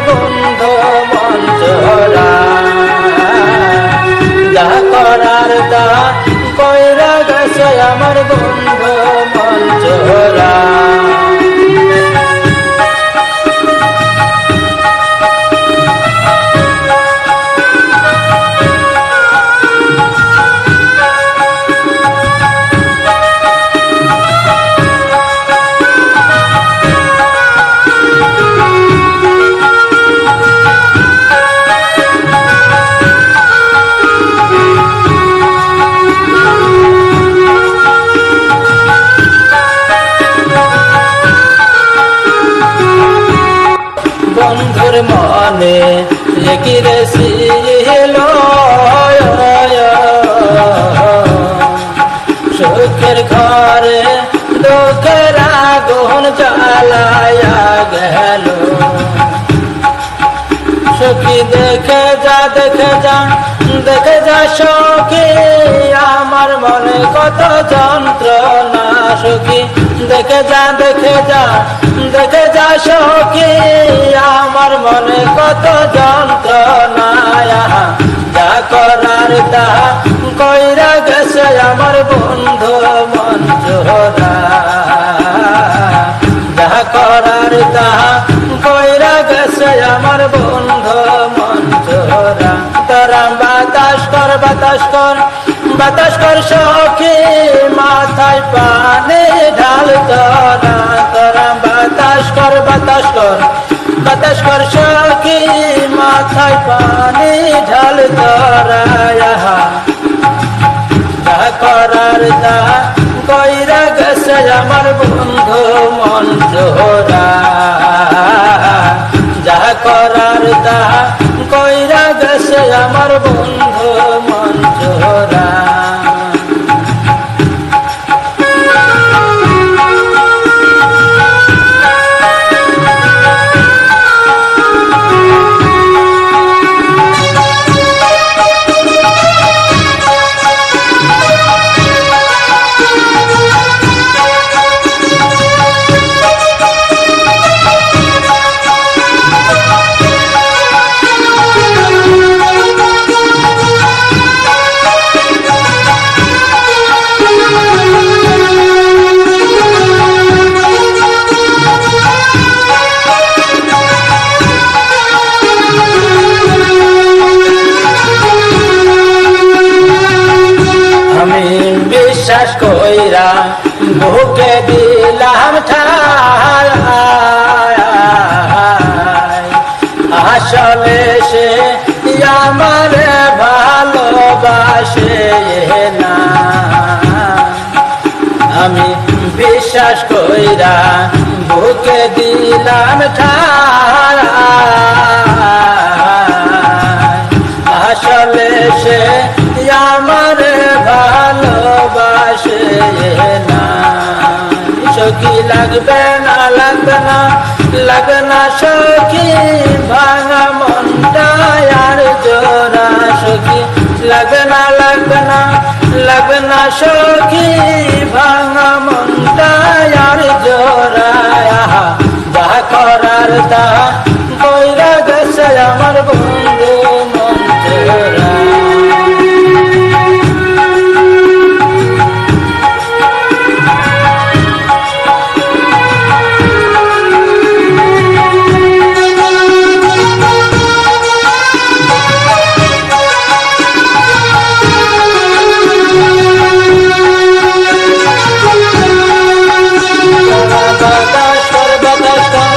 বন্ধ আমার বন্ধ সুখের ঘরে দুঃখের আগুন জ্বালায়া গেল। সখী দেখে যা দেখে যা দেখে যা সখী, আমার মনে কত যন্ত্রণা। সখী, দেখে যা দেখে যা দেখে যা সখী, আমার মনে কত যন্ত্রণায়। যা করার তা কইরা গেছে আমার বন্ধু বাতাস কর বাতাস কর কর মাথায় পানি ঢাল তোরা বাতাস কর বাতাস কর বাতাস কর সখী মাথায় পানি ঢাল তোরা করার তা কইরা গেছে আমার বন্ধু মন জোরা যা করার তা কইরা গেছে আমার বন্ধু বিশ্বাস কইরা বুকে দিলাম আসলে সে আমার ভালোবাসে না। আমি বিশ্বাস কইরা বুকে দিলাম ঠাই কি লাগবে না লাগবে না লাগবে না সখী। ভাঙা মনটা আর জোড়া সখী। লাগবে না লাগবে না লাগবে না সখী। ভাঙা মনটা আর জোড়া যাহা করার দা ta ta ta